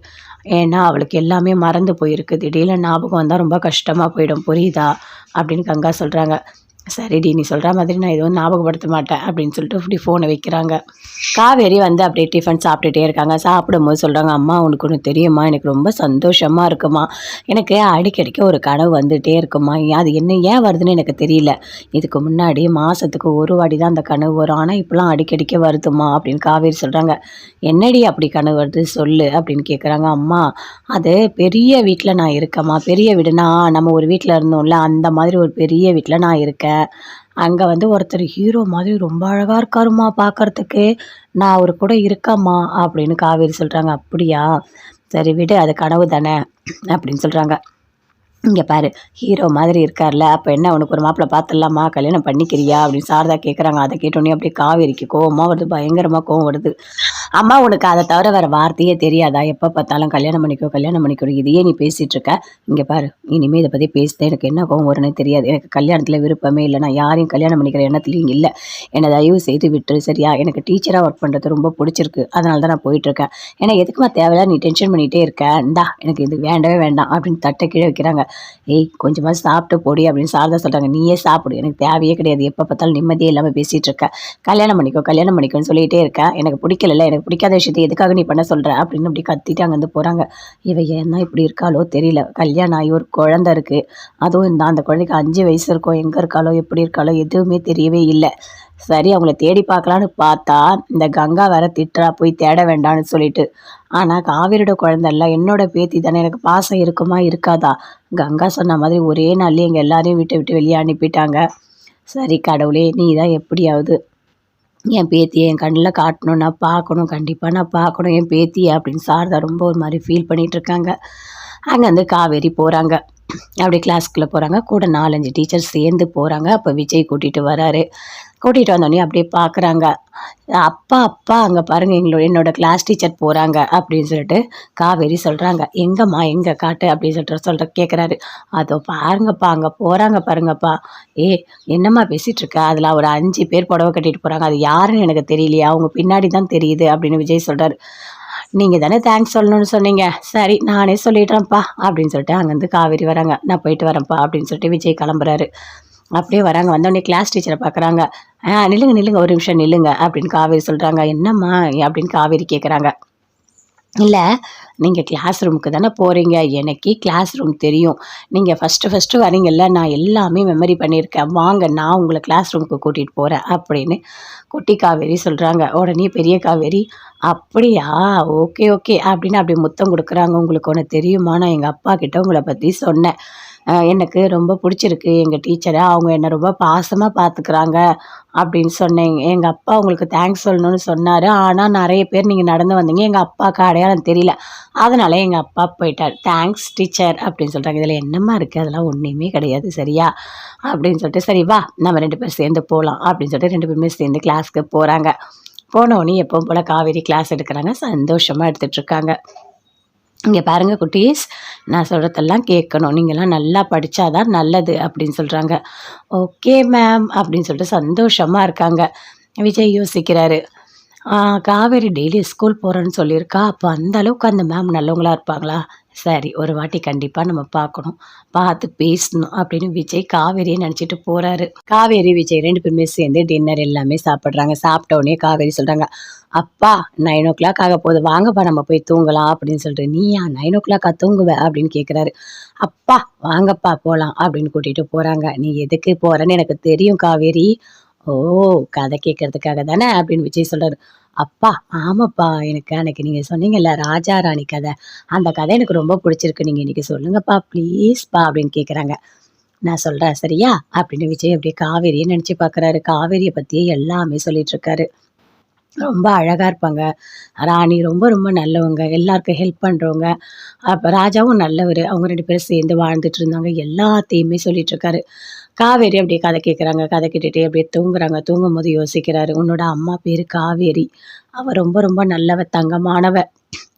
ஏன்னா அவளுக்கு எல்லாமே மறந்து போயிருக்கு. திடீர்னு ஞாபகம் வந்தால் ரொம்ப கஷ்டமாக போயிடும். புரியுதா? அப்படின்னு கங்கா சொல்கிறாங்க சரிடி நீ சொல்கிற மாதிரி நான் எதுவும் ஞாபகப்படுத்த மாட்டேன் அப்படின்னு சொல்லிட்டு இப்படி ஃபோனை வைக்கிறாங்க. காவேரி வந்து அப்படியே டிஃபன் சாப்பிட்டுட்டே இருக்காங்க. சாப்பிடும்போது சொல்கிறாங்க அம்மா உனக்கு ஒன்று தெரியுமா? எனக்கு ரொம்ப சந்தோஷமாக இருக்குமா? எனக்கு அடிக்கடிக்க ஒரு கனவு வந்துகிட்டே இருக்குமா? அது என்ன ஏன் வருதுன்னு எனக்கு தெரியல. இதுக்கு முன்னாடி மாதத்துக்கு ஒரு வாடி தான் அந்த கனவு வரும். ஆனால் இப்போலாம் அடிக்கடிக்க வருதுமா? அப்படின்னு காவேரி சொல்கிறாங்க என்னடி அப்படி கனவு வருது? சொல்லு அப்படின்னு கேட்குறாங்க அம்மா அது பெரிய வீட்டில் நான் இருக்கேம்மா. பெரிய வீடுனா நம்ம ஒரு வீட்டில் இருந்தோம்ல அந்த மாதிரி ஒரு பெரிய வீட்டில் நான் இருக்கேன். அங்கே வந்து ஒருத்தர் ஹீரோ மாதிரி ரொம்ப அழகாக இருக்காருமா பார்க்கறதுக்கு நான் அவர் கூட இருக்கம்மா அப்படின்னு காவேரி சொல்கிறாங்க அப்படியா? சரி விடு அது கனவு தானே அப்படின்னு சொல்கிறாங்க இங்கே பாரு ஹீரோ மாதிரி இருக்கார்ல அப்போ என்ன உனக்கு ஒரு மாப்பிள்ளை பார்த்துடலாமா கல்யாணம் பண்ணிக்கிறியா? அப்படின்னு சாரதா கேட்குறாங்க அதை கேட்டோன்னே அப்படியே காவேரிக்கு கோவமாக வருது. பயங்கரமாக கோவம் வருது. அம்மா உனக்கு அதை தவிர வேறு வார்த்தையே தெரியாதா? எப்போ பார்த்தாலும் கல்யாணம் பண்ணிக்கோ கல்யாணம் பண்ணிக்கோ இதையே நீ பேசிகிட்டு இருக்க. இங்கே பாரு இனிமேல் இதை பற்றி பேசிட்டேன் எனக்கு என்ன கோவம் வரும்னே தெரியாது. எனக்கு கல்யாணத்தில் விருப்பமே இல்லை. நான் யாரையும் கல்யாணம் பண்ணிக்கிற எண்ணத்துலையும் இல்லை. என்னை தயவு செய்து விட்டுரு சரியா? எனக்கு டீச்சராக ஒர்க் பண்ணுறது ரொம்ப பிடிச்சிருக்கு. அதனால தான் நான் போயிட்டுருக்கேன் ஏன்னா எதுக்குமா தேவையில்ல நீ டென்ஷன் பண்ணிகிட்டே இருக்க? இந்தா எனக்கு இது வேண்டவே வேண்டாம் அப்படின்னு தட்டை கீழே வைக்கிறாங்க. ஏய் கொஞ்சமாக சாப்பிட்டு போடி அப்படின்னு சாரதா சொல்கிறாங்க நீயே சாப்பிடு. எனக்கு தேவையே கிடையாது. எப்போ பார்த்தாலும் நிம்மதியே இல்லாமல் பேசிகிட்டு இருக்க. கல்யாணம் பண்ணிக்கோ கல்யாணம் பண்ணிக்கோன்னு சொல்லிகிட்டே இருக்கேன் எனக்கு பிடிக்கல எனக்கு பிடிக்காத விஷயத்தை எதுக்காக நீ பண்ண சொல்கிற அப்படின்னு அப்படி கத்திட்டு அங்கேருந்து போகிறாங்க இவ என்ன இப்படி இருக்காளோ தெரியல. கல்யாணம் ஆகி ஒரு குழந்த இருக்குது அதுவும் இந்த அந்த குழந்தைக்கு அஞ்சு வயசு இருக்கும் எங்கே இருக்காளோ எப்படி இருக்காளோ எதுவுமே தெரியவே இல்லை. சரி அவங்கள தேடி பார்க்கலான்னு பார்த்தா இந்த கங்கா வேற திட்டுறா போய் தேட வேண்டாம்னு சொல்லிட்டு. ஆனால் காவேரியோட குழந்தைல்ல என்னோட பேத்தி தானே. எனக்கு பாசம் இருக்குமா இருக்காதா? கங்கா சொன்ன மாதிரி ஒரே நாள்லேயே எங்கள் எல்லாரையும் வீட்டை விட்டு வெளியே அனுப்பிட்டாங்க. சரி கடவுளே நீ தான் எப்படியாவது என் பேத்தியை என் கண்ணில் காட்டணும் நான் பார்க்கணும் கண்டிப்பாக நான் பார்க்கணும் என் பேத்தியை அப்படின்னு சாரதா ரொம்ப ஒரு மாதிரி ஃபீல் பண்ணிகிட்ருக்காங்க இருக்காங்க அங்கேருந்து காவேரி போகிறாங்க அப்படியே கிளாஸ்க்குள்ளே போகிறாங்க கூட நாலஞ்சு டீச்சர்ஸ் சேர்ந்து போகிறாங்க அப்போ விஜய் கூட்டிகிட்டு வராரு. கூட்டிகிட்டு வந்தோடனே அப்படியே பார்க்குறாங்க அப்பா அப்பா அங்கே பாருங்கள் எங்களோட என்னோட கிளாஸ் டீச்சர் போகிறாங்க அப்படின்னு சொல்லிட்டு காவேரி சொல்கிறாங்க எங்கம்மா எங்கே காட்டு? அப்படின்னு சொல்லிட்டு சொல்கிற கேட்குறாரு அதோ பாருங்கப்பா அங்கே போகிறாங்க பாருங்கப்பா. ஏ என்னம்மா பேசிகிட்ருக்க அதில் ஒரு அஞ்சு பேர் புடவை கட்டிட்டு போகிறாங்க அது யாருன்னு எனக்கு தெரியலையா? அவங்க பின்னாடி தான் தெரியுது அப்படின்னு விஜய் சொல்கிறாரு நீங்கள் தானே தேங்க்ஸ் சொல்லணும்னு சொன்னீங்க. சரி நானே சொல்லிடுறேன்ப்பா அப்படின்னு சொல்லிட்டு அங்கேருந்து காவேரி வராங்க. நான் போயிட்டு வரேன்ப்பா அப்படின்னு சொல்லிட்டு விஜய் கிளம்புறாரு. அப்படியே வராங்க. வந்தோடனே கிளாஸ் டீச்சரை பார்க்குறாங்க நில்லுங்க நில்லுங்க ஒரு நிமிஷம் நில்லுங்க அப்படின்னு காவேரி சொல்கிறாங்க என்னம்மா அப்படின்னு காவேரி கேட்குறாங்க இல்லை நீங்கள் கிளாஸ் ரூமுக்கு தானே போகிறீங்க எனக்கு கிளாஸ் ரூம் தெரியும். நீங்கள் ஃபஸ்ட்டு ஃபஸ்ட்டு வரீங்கல்ல நான் எல்லாமே மெமரி பண்ணியிருக்கேன். வாங்க நான் உங்களை கிளாஸ் ரூமுக்கு கூட்டிகிட்டு போகிறேன் அப்படின்னு குட்டி காவேரி சொல்கிறாங்க உடனே பெரிய காவேரி அப்படியா? ஓகே ஓகே அப்படின்னு அப்படி முத்தம் கொடுக்குறாங்க. உங்களுக்கு ஒன்று தெரியுமா? நான் எங்கள் அப்பா கிட்ட உங்களை பற்றி சொன்னேன். எனக்கு ரொம்ப பிடிச்சிருக்கு. எங்கள் டீச்சரை அவங்க என்னை ரொம்ப பாசமாக பார்த்துக்கிறாங்க அப்படின்னு சொன்னேங்க எங்கள் அப்பா உங்களுக்கு தேங்க்ஸ் சொல்லணும்னு சொன்னார். ஆனால் நிறைய பேர் நீங்கள் நடந்து வந்தீங்க. எங்கள் அப்பாவுக்கு அடையாளம் தெரியல. அதனால் எங்கள் அப்பா போயிட்டார். தேங்க்ஸ் டீச்சர் அப்படின்னு சொல்கிறாங்க இதில் என்னம்மா இருக்குது அதெல்லாம் ஒன்றுமே கிடையாது. சரியா? அப்படின்னு சொல்லிட்டு சரி வா நம்ம ரெண்டு பேரும் சேர்ந்து போகலாம் அப்படின்னு சொல்லிட்டு ரெண்டு பேருமே சேர்ந்து கிளாஸ்க்கு போகிறாங்க போனோடனே எப்பவும் போல் காவேரி கிளாஸ் எடுக்கிறாங்க. சந்தோஷமாக எடுத்துகிட்ருக்காங்க இங்கே பாருங்க குட்டீஸ் நான் சொல்கிறதெல்லாம் கேட்கணும். நீங்கள்லாம் நல்லா படித்தா தான் நல்லது அப்படின்னு சொல்கிறாங்க ஓகே மேம் அப்படின்னு சொல்லிட்டு சந்தோஷமாக இருக்காங்க. விஜய் யோசிக்கிறாரு. காவேரி டெய்லி ஸ்கூல் போகிறேன்னு சொல்லியிருக்கா. அப்போ அந்த அளவுக்கு அந்த மேம் நல்லவங்களா இருப்பாங்களா? சரி ஒரு வாட்டி கண்டிப்பாக நம்ம பார்க்கணும். பார்த்து பேசணும் அப்படின்னு விஜய் காவேரியை நினச்சிட்டு போகிறாரு காவேரி விஜய் ரெண்டு பேருமே சேர்ந்து டின்னர் எல்லாமே சாப்பிட்றாங்க. சாப்பிட்ட உடனே காவேரி சொல்கிறாங்க அப்பா நைன் ஓ கிளாக் ஆக போகுது. வாங்கப்பா நம்ம போய் தூங்கலாம் அப்படின்னு சொல்லிட்டு நீயா நைன் ஓ கிளாக்கா தூங்குவ? அப்படின்னு கேட்குறாரு அப்பா வாங்கப்பா போகலாம் அப்படின்னு கூட்டிகிட்டு போகிறாங்க நீ எதுக்கு போகிறேன்னு எனக்கு தெரியும் காவேரி. ஓ கதை கேட்கறதுக்காக தானே அப்படின்னு விஜய் சொல்கிறாரு அப்பா ஆமாப்பா எனக்கு அன்னைக்கு நீங்கள் சொன்னீங்கல்ல ராஜா ராணி கதை. அந்த கதை எனக்கு ரொம்ப பிடிச்சிருக்கு. நீங்கள் இன்னைக்கு சொல்லுங்கப்பா ப்ளீஸ்ப்பா அப்படின்னு கேட்குறாங்க நான் சொல்கிறேன் சரியா? அப்படின்னு விஜய் அப்படியே காவேரியை நினச்சி பார்க்குறாரு காவேரியை பற்றியே எல்லாமே சொல்லிட்டு இருக்காரு. ரொம்ப அழகாக இருப்பாங்க. ராணி ரொம்ப ரொம்ப நல்லவங்க. எல்லாருக்கும் ஹெல்ப் பண்ணுறவங்க அப்போ ராஜாவும் நல்லவர். அவங்க ரெண்டு பேரும் சேர்ந்து வாழ்ந்துட்டு இருந்தாங்க. எல்லாத்தையுமே சொல்லிட்டு இருக்காரு. காவேரி அப்படியே கதை கேட்குறாங்க கதை கேட்டுகிட்டே அப்படியே தூங்குறாங்க. தூங்கும் போது யோசிக்கிறாரு உன்னோட அம்மா பேர் காவேரி. அவள் ரொம்ப ரொம்ப நல்லவ தங்கமானவ.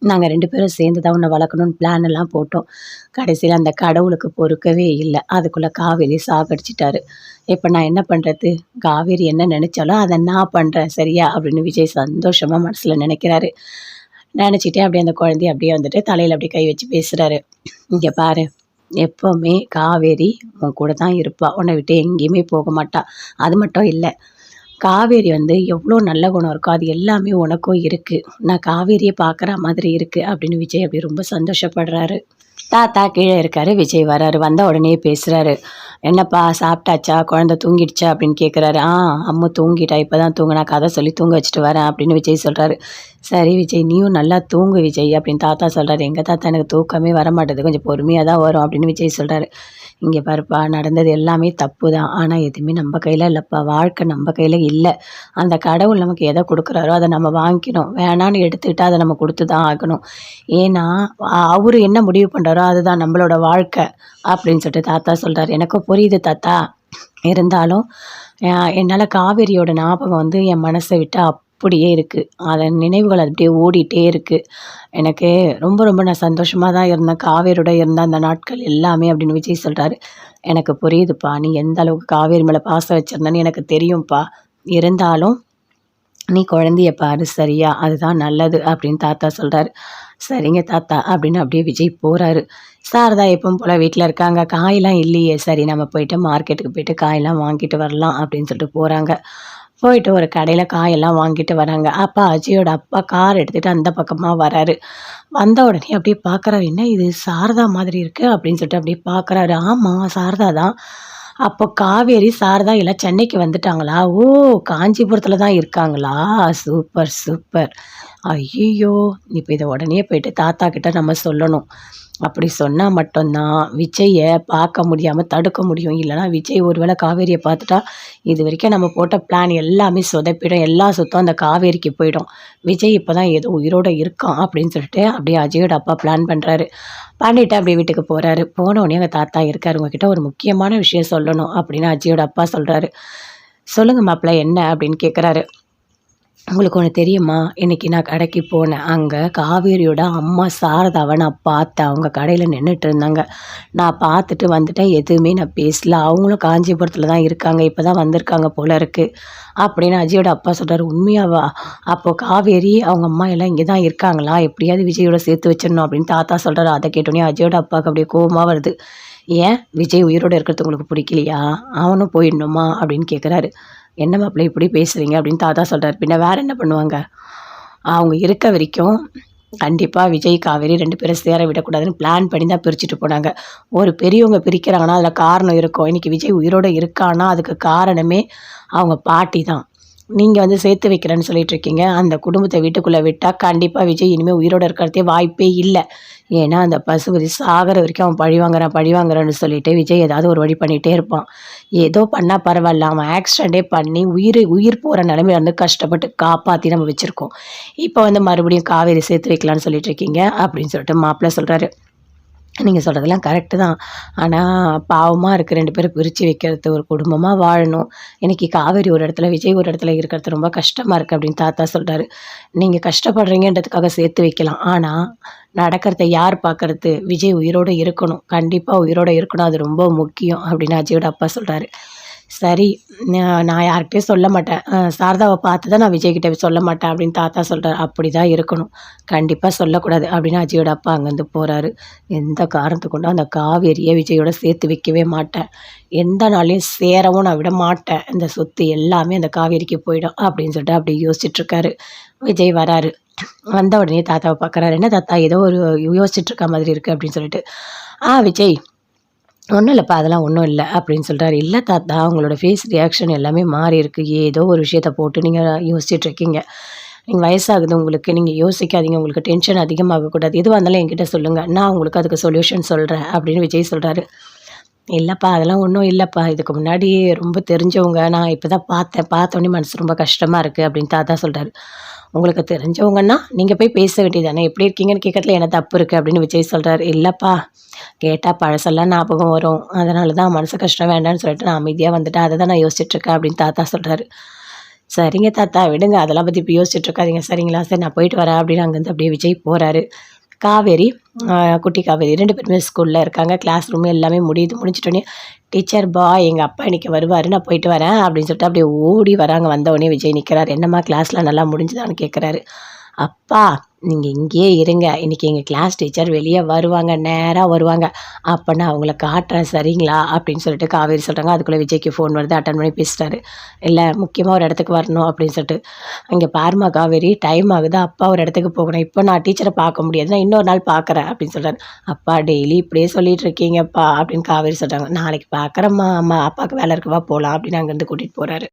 நாங்கள் ரெண்டு பேரும் சேர்ந்து தான் உன்னை வளர்க்கணும்னு பிளான் எல்லாம் போட்டோம். கடைசியில் அந்த கடவுளுக்கு பொறுக்கவே இல்லை. அதுக்குள்ளே காவேரி சாகடிச்சிட்டாரு. இப்போ நான் என்ன பண்ணுறது காவேரி என்ன நினச்சாலோ அதை நான் பண்ணுறேன் சரியா? அப்படின்னு விஜய் சந்தோஷமாக மனசில் நினைக்கிறாரு. நினச்சிட்டே அப்படியே அந்த குழந்தைய அப்படியே வந்துட்டு தலையில் அப்படியே கை வச்சு பேசுகிறாரு இங்கே பாரு எப்போவுமே காவேரி உன் கூட தான் இருப்பாள் உன்னை விட்டு எங்கேயுமே போக மாட்டாள் அது மட்டும் இல்லை காவேரி வந்து எவ்வளோ நல்ல குணம் இருக்கோ அது எல்லாமே உனக்கும் இருக்குது நான் காவேரியை பார்க்குற மாதிரி இருக்குது அப்படின்னு விஜய் அப்படி ரொம்ப சந்தோஷப்படுறாரு. தாத்தா கீழே இருக்காரு. விஜய் வராரு. வந்த உடனே பேசுகிறாரு என்னப்பா சாப்பிட்டாச்சா? குழந்தை தூங்கிடுச்சா? அப்படின்னு கேட்குறாரு ஆ அம்மா தூங்கிட்டா. இப்போ தான் தூங்கினா கதை சொல்லி தூங்க வச்சுட்டு வரேன் அப்படின்னு விஜய் சொல்கிறாரு சரி விஜய் நீயும் நல்லா தூங்கு விஜய் அப்படின்னு தாத்தா சொல்கிறாரு எங்கள் தாத்தா எனக்கு தூக்கமே வர மாட்டேது கொஞ்சம் பொறுமையாக தான் வரும் அப்படின்னு விஜய் சொல்கிறாரு இங்கே பாருப்பா நடந்தது எல்லாமே தப்பு தான் ஆனால் எதுவுமே நம்ம கையில் இல்லைப்பா. வாழ்க்கை நம்ம கையில் இல்லை. அந்த கடவுள் நமக்கு எதை கொடுக்குறாரோ அதை நம்ம வாங்கிக்கணும். வேணான்னு எடுத்துக்கிட்டால் அதை நம்ம கொடுத்து தான் ஆகணும். ஏன்னா அவர் என்ன முடிவு பண்ணுறாரோ அதுதான் நம்மளோட வாழ்க்கை அப்படின்னு சொல்லிட்டு தாத்தா சொல்கிறார் எனக்கும் புரியுது தாத்தா. இருந்தாலும் என்னால் காவேரியோட ஞாபகம் வந்து என் மனசை விட்டு அப்படியே இருக்குது அதன் நினைவுகள் அப்படியே ஓடிட்டே இருக்குது எனக்கு ரொம்ப ரொம்ப நான் சந்தோஷமாக தான் இருந்தேன். காவேரியோட இருந்த அந்த நாட்கள் எல்லாமே அப்படின்னு விஜய் சொல்கிறாரு எனக்கு புரியுதுப்பா. நீ எந்த அளவுக்கு காவேரி மேலே பாசம் வச்சுருந்தேன்னு எனக்கு தெரியும்ப்பா இருந்தாலும் நீ குழந்தைய பாரு சரியா? அதுதான் நல்லது அப்படின்னு தாத்தா சொல்கிறாரு சரிங்க தாத்தா அப்படின்னு அப்படியே விஜய் போகிறாரு சாரதா எப்பவும் போல் வீட்டில் இருக்காங்க. காயெல்லாம் இல்லையே. சரி நம்ம போயிட்டு மார்க்கெட்டுக்கு போயிட்டு காயெல்லாம் வாங்கிட்டு வரலாம் அப்படின்னு சொல்லிட்டு போகிறாங்க போயிட்டு ஒரு கடையில் காயெல்லாம் வாங்கிட்டு வராங்க. அப்பா அஜயோட அப்பா கார் எடுத்துகிட்டு அந்த பக்கமாக வராரு. வந்த உடனே அப்படியே பார்க்குறாரு என்ன இது? சாரதா மாதிரி இருக்குது அப்படின்னு சொல்லிட்டு அப்படியே பார்க்குறாரு ஆமாம் சாரதா தான். அப்போ காவேரி சாரதா எல்லாம் சென்னைக்கு வந்துட்டாங்களா? ஓ காஞ்சிபுரத்தில் தான் இருக்காங்களா? Super super. ஐயோ இப்போ இதை உடனே போயிட்டு தாத்தா கிட்ட நம்ம சொல்லணும். அப்படி சொன்னால் மட்டும்தான் விஜயை பார்க்க முடியாமல் தடுக்க முடியும். இல்லைனா விஜய் ஒருவேளை காவேரியை பார்த்துட்டா இது வரைக்கும் நம்ம போட்ட பிளான் எல்லாமே சொதப்பிடும். எல்லா சுத்தம் அந்த காவேரிக்கு போயிடும். விஜய் இப்போ தான் ஏதோ உயிரோடு இருக்கான் அப்படின்னு சொல்லிட்டு அப்படியே அஜயோட அப்பா பிளான் பண்ணுறாரு பண்ணிவிட்டு அப்படியே வீட்டுக்கு போகிறாரு போனோடனே எங்கள் தாத்தா இருக்கார். உங்ககிட்ட ஒரு முக்கியமான விஷயம் சொல்லணும் அப்படின்னு அஜயோட அப்பா சொல்கிறாரு சொல்லுங்கள் மாப்பிள்ள என்ன அப்படின்னு கேட்குறாரு உங்களுக்கு ஒன்று தெரியுமா? இன்றைக்கி நான் கடைக்கு போனேன். அங்கே காவேரியோட அம்மா சாரதாவை நான் பார்த்தேன். அவங்க கடையில் நின்றுட்டு இருந்தாங்க. நான் பார்த்துட்டு வந்துட்டேன். எதுவுமே நான் பேசல. அவங்களும் காஞ்சிபுரத்தில் தான் இருக்காங்க. இப்போ தான் வந்திருக்காங்க போல இருக்குது அப்படின்னு அஜயோட அப்பா சொல்கிறார் உண்மையாவா? அப்போது காவேரி அவங்க அம்மா எல்லாம் இங்கே தான் இருக்காங்களா? எப்படியாவது விஜயோட சேர்த்து வச்சிடணும் அப்படின்னு தாத்தா சொல்கிறாரு அதை கேட்டோன்னே அஜயோட அப்பாவுக்கு அப்படியே கோபமாக வருது. ஏன்? விஜய் உயிரோடு இருக்கிறது உங்களுக்கு பிடிக்கலையா? அவனும் போயிடணுமா? அப்படின்னு கேட்குறாரு என்ன மாப்பிள்ளை இப்படி பேசுகிறீங்க அப்படின்னு தாத்தா சொல்கிறார் பின்ன வேறு என்ன பண்ணுவாங்க? அவங்க இருக்க வரைக்கும் கண்டிப்பாக விஜய் காவேரி ரெண்டு பேரும் சேர விடக்கூடாதுன்னு பிளான் பண்ணி தான் பிரிச்சுட்டு போனாங்க. ஒரு பெரியவங்க பிரிக்கிறாங்கன்னா அதில் காரணம் இருக்கும். இன்றைக்கி விஜய் உயிரோடு இருக்கான்னா அதுக்கு காரணமே அவங்க பாட்டி தான். நீங்கள் வந்து சேர்த்து வைக்கிறேன்னு சொல்லிட்டு இருக்கீங்க. அந்த குடும்பத்தை வீட்டுக்குள்ளே விட்டால் கண்டிப்பாக விஜய் இனிமேல் உயிரோடு இருக்கிறதே வாய்ப்பே இல்லை. ஏன்னா அந்த பசுபதி சாகிற வரைக்கும் அவன் பழி வாங்குறான் பழி வாங்குறான்னு சொல்லிட்டு விஜய் ஏதாவது ஒரு வழி பண்ணிகிட்டே இருப்பான். ஏதோ பண்ணால் பரவாயில்ல அவன் ஆக்சிடெண்ட்டே பண்ணி உயிர் உயிர் போகிற நிலமையில வந்து கஷ்டப்பட்டு காப்பாற்றி நம்ம வச்சுருக்கோம். இப்போ வந்து மறுபடியும் காவேரி சேர்த்து வைக்கலான்னு சொல்லிட்டு இருக்கீங்க அப்படின்னு சொல்லிட்டு மாப்பிள்ளை சொல்கிறாரு நீங்கள் சொல்கிறதெல்லாம் கரெக்டு தான். ஆனால் பாவமாக இருக்க ரெண்டு பேரும் பிரித்து வைக்கிறது ஒரு குடும்பமாக வாழணும். இன்றைக்கி காவேரி ஒரு இடத்துல விஜய் ஒரு இடத்துல இருக்கிறது ரொம்ப கஷ்டமாக இருக்குது அப்படின்னு தாத்தா சொல்கிறாரு நீங்கள் கஷ்டப்படுறீங்கன்றதுக்காக சேர்த்து வைக்கலாம். ஆனால் நடக்கிறத யார் பார்க்குறது? விஜய் உயிரோடு இருக்கணும். கண்டிப்பாக உயிரோடு இருக்கணும். அது ரொம்ப முக்கியம் அப்படின்னு அஜயோட அப்பா சொல்கிறாரு சரி நான் யார்கிட்டயும் சொல்ல மாட்டேன். சாரதாவை பார்த்து தான் நான் விஜய்கிட்ட சொல்ல மாட்டேன் அப்படின்னு தாத்தா சொல்கிறார் அப்படி தான் இருக்கணும். கண்டிப்பாக சொல்லக்கூடாது அப்படின்னு அஜயோட அப்பா அங்கேருந்து போகிறாரு எந்த காரணத்தை கொண்டும் அந்த காவேரியை விஜயோட சேர்த்து வைக்கவே மாட்டேன். எந்த நாளையும் சேரவும் நான் விட மாட்டேன். இந்த சொத்து எல்லாமே அந்த காவேரிக்கு போயிடும் அப்படின்னு சொல்லிட்டு அப்படி யோசிச்சுட்ருக்காரு விஜய் வராரு. வந்த உடனே தாத்தாவை பார்க்குறாரு. என்ன தாத்தா ஏதோ ஒரு யோசிச்சுட்ருக்க மாதிரி இருக்குது அப்படின்னு சொல்லிட்டு. ஆ விஜய் ஒன்றும் இல்லைப்பா அதெல்லாம் ஒன்றும் இல்லை அப்படின்னு சொல்கிறாரு இல்லை தாத்தா உங்களோட ஃபேஸ் ரியாக்ஷன் எல்லாமே மாறி இருக்குது ஏதோ ஒரு விஷயத்தை போட்டு நீங்கள் யோசிச்சுட்ருக்கீங்க நீங்கள் வயசாகுது உங்களுக்கு நீங்கள் யோசிக்காதீங்க. உங்களுக்கு டென்ஷன் அதிகமாகக்கூடாது எதுவாக இருந்தாலும் என்கிட்ட சொல்லுங்கள் நான் உங்களுக்கு அதுக்கு சொல்யூஷன் சொல்கிறேன் அப்படின்னு விஜய் சொல்கிறாரு இல்லைப்பா அதெல்லாம் ஒன்றும் இல்லைப்பா. இதுக்கு முன்னாடி ரொம்ப தெரிஞ்சவங்க. நான் இப்போ தான் பார்த்தேன். பார்த்தோன்னே மனசு ரொம்ப கஷ்டமாக இருக்குது அப்படின்னு தாத்தா சொல்கிறாரு உங்களுக்கு தெரிஞ்சவங்கன்னா நீங்கள் போய் பேச வேண்டியதானே எப்படி இருக்கீங்கன்னு கேட்கறதுல என்ன தப்பு இருக்குது அப்படின்னு விஜய் சொல்கிறார் இல்லைப்பா கேட்டால் பழசெல்லாம் ஞாபகம் வரும். அதனால தான் மனசு கஷ்டம் வேண்டாம்னு சொல்லிட்டு நான் அமைதியாக வந்துட்டேன். அதை தான் நான் யோசிச்சுட்ருக்கேன் அப்படின்னு தாத்தா சொல்கிறாரு சரிங்க தாத்தா விடுங்க. அதெல்லாம் பற்றி இப்போ யோசிச்சுட்ருக்காதீங்க சரிங்களா? சரி நான் போயிட்டு வரேன் அப்படின்னு அங்கேருந்து அப்படியே விஜய் போகிறாரு காவேரி குட்டி காவேரி. ரெண்டு பேருமே ஸ்கூலில் இருக்காங்க. கிளாஸ் ரூம் எல்லாமே முடியுது. முடிச்சிட்டோன்னே டீச்சர் பாய் எங்கள் அப்பா இன்றைக்கி வருவார். நான் போயிட்டு வரேன். அப்படின்னு சொல்லிட்டு அப்படியே ஓடி வராங்க. வந்தவொடனே விஜய் நிற்கிறார் என்னம்மா கிளாஸ்லாம் நல்லா முடிஞ்சுதான்னு கேட்குறாரு அப்பா நீங்கள் இங்கேயே இருங்க. இன்றைக்கி எங்கள் கிளாஸ் டீச்சர் வெளியே வருவாங்க நேராக வருவாங்க. அப்போ நான் அவங்கள காட்டுறேன் சரிங்களா? அப்படின்னு சொல்லிட்டு காவேரி சொல்கிறாங்க அதுக்குள்ளே விஜய்க்கு ஃபோன் வருது. அட்டன் பண்ணி பேசிட்டாரு. இல்லை முக்கியமாக ஒரு இடத்துக்கு வரணும் அப்படின்னு சொல்லிட்டு. இங்கே பாருமா காவேரி டைம் ஆகுது. அப்பா ஒரு இடத்துக்கு போகணும். இப்போ நான் டீச்சரை பார்க்க முடியாது. நான் இன்னொரு நாள் பார்க்குறேன் அப்படின்னு சொல்கிறாரு அப்பா டெய்லி இப்படியே சொல்லிட்டு இருக்கீங்கப்பா அப்படின்னு காவேரி சொல்கிறாங்க நாளைக்கு பார்க்குறேம்மா அம்மா அப்பாவுக்கு வேலை இருக்குவா போகலாம் அப்படின்னு அங்கேருந்து கூட்டிகிட்டு போகிறாரு